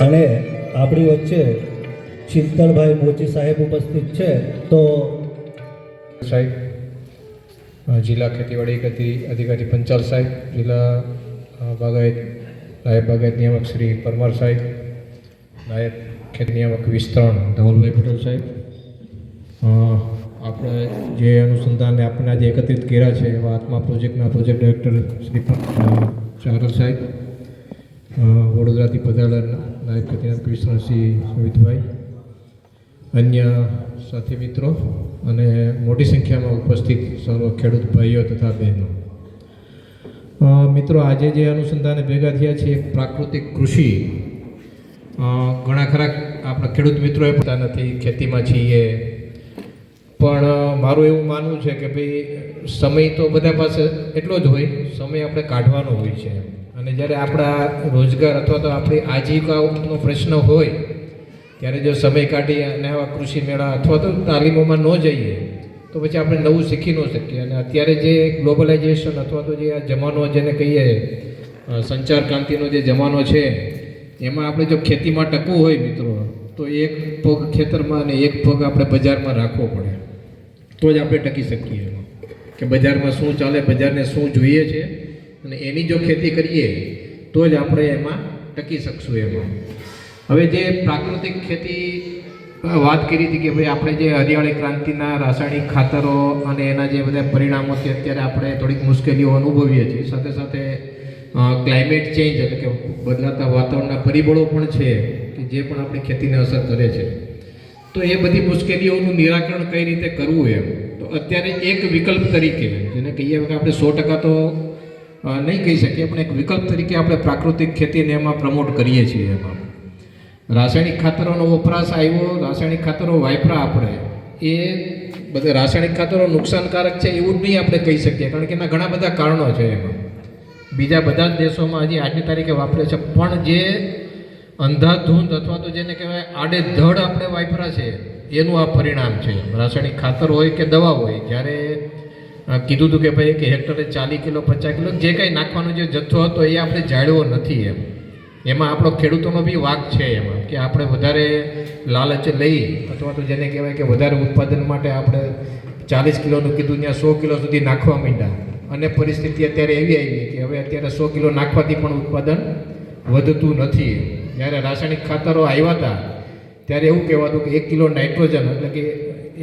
અને આપણી વચ્ચે શીતળભાઈ મોચી સાહેબ ઉપસ્થિત છે, તો સાહેબ જિલ્લા ખેતીવાડી અધિ- અધિકારી પંચાલ સાહેબ, જિલ્લા બાગાયત, નાયબ બાગાયત નિયામક શ્રી પરમાર સાહેબ, નાયબ ખેત નિયામક વિસ્તરણ, ધવલભાઈ પટેલ સાહેબ. આપણે જે અનુસંધાનને આપણે આજે એકત્રિત કર્યા છે, એવા આત્મા પ્રોજેક્ટના પ્રોજેક્ટ ડાયરેક્ટર શ્રી ચારલ સાહેબ વડોદરાથી પધારેલા નાયબ ખેત કૃષ્ણસિંહ સુમિતભાઈ, અન્ય સાથી મિત્રો અને મોટી સંખ્યામાં ઉપસ્થિત સર્વ ખેડૂત ભાઈઓ તથા બહેનો. મિત્રો, આજે જે અનુસંધાને ભેગા થયા છે પ્રાકૃતિક કૃષિ ઘણા ખરા આપણા ખેડૂત મિત્રોએ પોતા નથી ખેતીમાં છીએ પણ મારું એવું માનવું છે કે ભાઈ, સમય તો બધા પાસે એટલો જ હોય, સમય આપણે કાઢવાનો હોય છે અને જ્યારે આપણા રોજગાર અથવા તો આપણી આજીવિકાનો પ્રશ્ન હોય, ત્યારે જો સમય કાઢી અને આવા કૃષિ મેળા અથવા તો તાલીમોમાં ન જઈએ, તો પછી આપણે નવું શીખી ન શકીએ. અને અત્યારે જે ગ્લોબલાઇઝેશન અથવા તો જે આ જમાનો જેને કહીએ સંચાર ક્રાંતિનો જે જમાનો છે, એમાં આપણે જો ખેતીમાં ટકવું હોય મિત્રો, તો એક પગ ખેતરમાં અને એક પગ આપણે બજારમાં રાખવો પડે. તો જ આપણે ટકી શકીએ. કે બજારમાં શું ચાલે, બજારને શું જોઈએ છે, અને એની જો ખેતી કરીએ, તો જ આપણે એમાં ટકી શકશું એમાં. હવે જે પ્રાકૃતિક ખેતી વાત કરી હતી કે ભાઈ આપણે જે હરિયાળી ક્રાંતિના રાસાયણિક ખાતરો અને એના જે બધા પરિણામો છે, અત્યારે આપણે થોડીક મુશ્કેલીઓ અનુભવીએ છીએ. સાથે સાથે ક્લાઇમેટ ચેન્જ એટલે કે બદલાતા વાતાવરણના પરિબળો પણ છે, કે જે પણ આપણી ખેતીને અસર કરે છે. તો એ બધી મુશ્કેલીઓનું નિરાકરણ કઈ રીતે કરવું એમ? તો અત્યારે એક વિકલ્પ તરીકે, જેને કહીએ કે આપણે સો ટકા તો નહીં કહી શકીએ, પણ એક વિકલ્પ તરીકે આપણે પ્રાકૃતિક ખેતીને એમાં પ્રમોટ કરીએ છીએ એમાં રાસાયણિક ખાતરોનો વપરાશ આવ્યો, રાસાયણિક ખાતરો વાપરા આપણે. એ બધા રાસાયણિક ખાતરો નુકસાનકારક છે એવું જ નહીં આપણે કહી શકીએ, કારણ કે એના ઘણા બધા કારણો છે એમાં. બીજા બધા જ દેશોમાં હજી આજની તારીખે વાપરે છે, પણ જે અંધાધૂંધ અથવા તો જેને કહેવાય આડેધડ આપણે વાપરા છે, એનું આ પરિણામ છે. રાસાયણિક ખાતર હોય કે દવા હોય, જ્યારે કીધું હતું કે ભાઈ કે હેક્ટરે ચાલીસ કિલો, પચાસ કિલો, જે કંઈ નાખવાનો જે જથ્થો હતો એ આપણે જાળવો નથી એમ. એમાં આપણો ખેડૂતોનો બી વાક છે એમાં, કે આપણે વધારે લાલચ લઈ, અથવા તો જેને કહેવાય કે વધારે ઉત્પાદન માટે આપણે ચાલીસ કિલોનું કીધું, ત્યાં સો કિલો સુધી નાખવા માંડ્યા. અને પરિસ્થિતિ અત્યારે એવી આવી કે હવે અત્યારે સો કિલો નાખવાથી પણ ઉત્પાદન વધતું નથી જ્યારે રાસાયણિક ખાતરો આવ્યા હતા, ત્યારે એવું કહેવાતું કે એક કિલો નાઇટ્રોજન, એટલે કે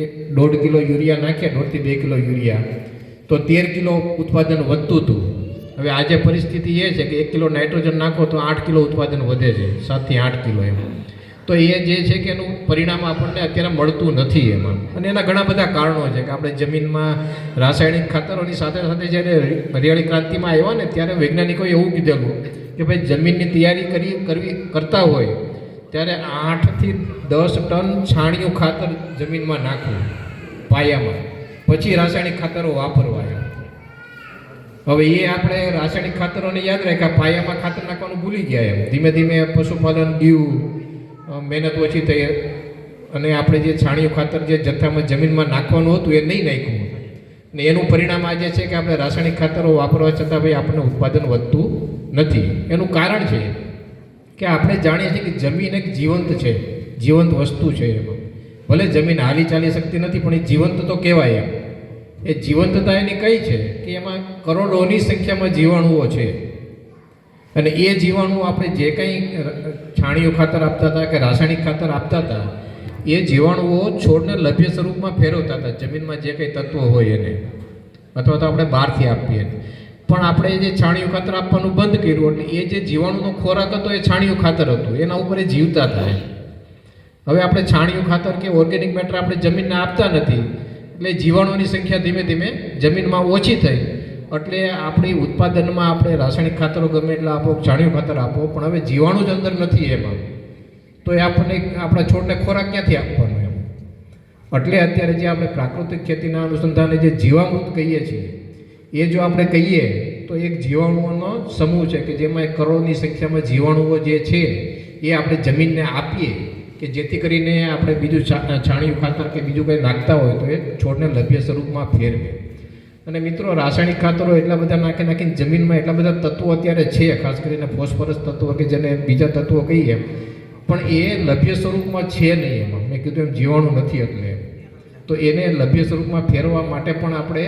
એક દોઢ કિલો યુરિયા નાખ્યા દોઢથી બે કિલો યુરિયા. તો તેર કિલો ઉત્પાદન વધતું હતું. હવે આજે પરિસ્થિતિ એ છે કે એક કિલો નાઇટ્રોજન નાખો તો આઠ કિલો ઉત્પાદન વધે છે, સાતથી આઠ કિલો એમ. તો એ જે છે કે એનું પરિણામ આપણને અત્યારે મળતું નથી એમાં. અને એના ઘણા બધા કારણો છે કે આપણે જમીનમાં રાસાયણિક ખાતરોની સાથે સાથે જ્યારે હરિયાળી ક્રાંતિમાં આવ્યા ને ત્યારે વૈજ્ઞાનિકોએ એવું કીધેલું કે ભાઈ જમીનની તૈયારી કરી, કરવી, કરતા હોય, ત્યારે આઠથી દસ ટન છાણિયું ખાતર જમીનમાં નાખવું, પાયામાં. પછી રાસાયણિક ખાતરો વાપરવા હવે એ આપણે રાસાયણિક ખાતરોને યાદ રાખ્યા, પાયામાં ખાતર નાખવાનું ભૂલી ગયા એમ. ધીમે ધીમે પશુપાલન ગયું મહેનત ઓછી થઈ અને આપણે જે છાણિયું ખાતર જે જથ્થામાં જમીનમાં નાખવાનું હતું એ નહીં નાખ્યું. ને એનું પરિણામ આજે છે કે આપણે રાસાયણિક ખાતરો વાપરવા છતાં ભાઈ આપણને ઉત્પાદન વધતું નથી. એનું કારણ છે કે આપણે જાણીએ છીએ કે જમીન એક જીવંત છે. જીવંત વસ્તુ છે એમાં ભલે જમીન હાલી ચાલી શકતી નથી, પણ એ જીવંત તો કહેવાય એમ. એ જીવંતતા એની કઈ છે કે એમાં કરોડોની સંખ્યામાં જીવાણુઓ છે. અને એ જીવાણુ આપણે જે કંઈ છાણિયું ખાતર આપતા હતા કે રાસાયણિક ખાતર આપતા હતા, એ જીવાણુઓ છોડને લભ્ય સ્વરૂપમાં ફેરવતા હતા. જમીનમાં જે કંઈ તત્વો હોય એને. અથવા તો આપણે બહારથી આપીએ. પણ આપણે જે છાણિયું ખાતર આપવાનું બંધ કર્યું એટલે એ જે જીવાણુનો ખોરાક હતો એ છાણિયું ખાતર હતું. એના ઉપર એ જીવતા હતા હવે આપણે છાણિયું ખાતર કે ઓર્ગેનિક મેટર આપણે જમીનને આપતા નથી. એટલે જીવાણુની સંખ્યા ધીમે ધીમે જમીનમાં ઓછી થઈ. એટલે આપણી ઉત્પાદનમાં આપણે રાસાયણિક ખાતરો ગમે એટલે આપો, છાણિયું ખાતર આપો, પણ હવે જીવાણુ જ અંદર નથી એમાં. તો એ આપણને આપણા છોડને ખોરાક ક્યાંથી આપવાનો એમ? એટલે અત્યારે જે આપણે પ્રાકૃતિક ખેતીના અનુસંધાને જે જીવામૃત કહીએ છીએ એ જો આપણે કહીએ તો એક જીવાણુઓનો સમૂહ છે કે જેમાં એક કરોડની સંખ્યામાં જીવાણુઓ જે છે, એ આપણે જમીનને આપીએ કે જેથી કરીને આપણે બીજું છાણિયું ખાતર કે બીજું કંઈ નાખતા હોય તો એ છોડને લભ્ય સ્વરૂપમાં ફેરવે. અને મિત્રો, રાસાયણિક ખાતરો એટલા બધા નાખી નાખીને જમીનમાં એટલા બધા તત્વો અત્યારે છે, ખાસ કરીને ફોસ્ફરસ તત્વો કે જેને બીજા તત્વો કહીએ, પણ એ લભ્ય સ્વરૂપમાં છે નહીં એમાં. મેં કીધું એમ જીવાણું નથી એટલે. તો એને લભ્ય સ્વરૂપમાં ફેરવા માટે પણ આપણે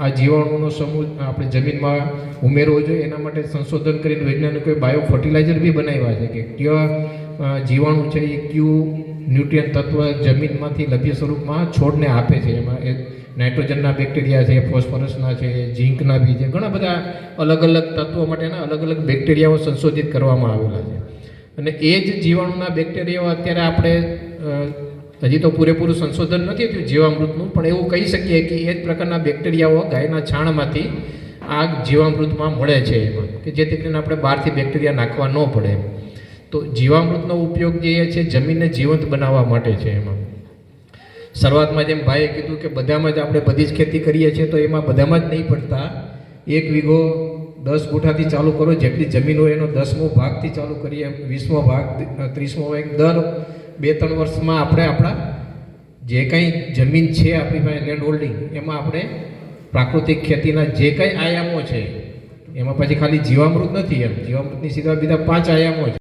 આ જીવાણુનો સમૂહ આપણે જમીનમાં ઉમેરવો જોઈએ. એના માટે સંશોધન કરીને વૈજ્ઞાનિકોએ બાયો ફર્ટિલાઇઝર બી બનાવ્યા છે કે કયા જીવાણુ છે એ કયું ન્યુટ્રિયન તત્વ જમીનમાંથી લભ્ય સ્વરૂપમાં છોડને આપે છે. એમાં એ નાઇટ્રોજનના બેક્ટેરિયા છે, ફોસ્ફરસના છે, ઝીંકના બી છે. ઘણા બધા અલગ અલગ તત્વો માટેના અલગ અલગ બેક્ટેરિયાઓ સંશોધિત કરવામાં આવેલા છે. અને એ જ જીવાણુના બેક્ટેરિયાઓ અત્યારે આપણે હજી તો પૂરેપૂરું સંશોધન નથી થયું જીવામૃતનું, પણ એવું કહી શકીએ કે એ જ પ્રકારના બેક્ટેરિયાઓ ગાયના છાણમાંથી આ જીવામૃતમાં મળે છે એમાં, કે જેથી કરીને આપણે બહારથી બેક્ટેરિયા નાખવા ન પડે તો જીવામૃતનો ઉપયોગ જે છે જમીનને જીવંત બનાવવા માટે છે એમાં. શરૂઆતમાં જેમ ભાઈએ કીધું કે બધામાં જ આપણે બધી જ ખેતી કરીએ છીએ, તો એમાં બધામાં જ નહીં પડતા. એક વીઘો દસ ગુઠાથી ચાલુ કરો, જેટલી જમીન હોય એનો દસમો ભાગથી ચાલુ કરીએ, વીસમો ભાગ, ત્રીસમો ભાગ દર બે ત્રણ વર્ષમાં આપણે આપણા જે કંઈ જમીન છે આપણી પાસે લેન્ડ હોલ્ડિંગ એમાં આપણે પ્રાકૃતિક ખેતીના જે કંઈ આયામો છે, એમાં પછી ખાલી જીવામૃત નથી એમ. જીવામૃતની સીધા બીજા પાંચ આયામો છે.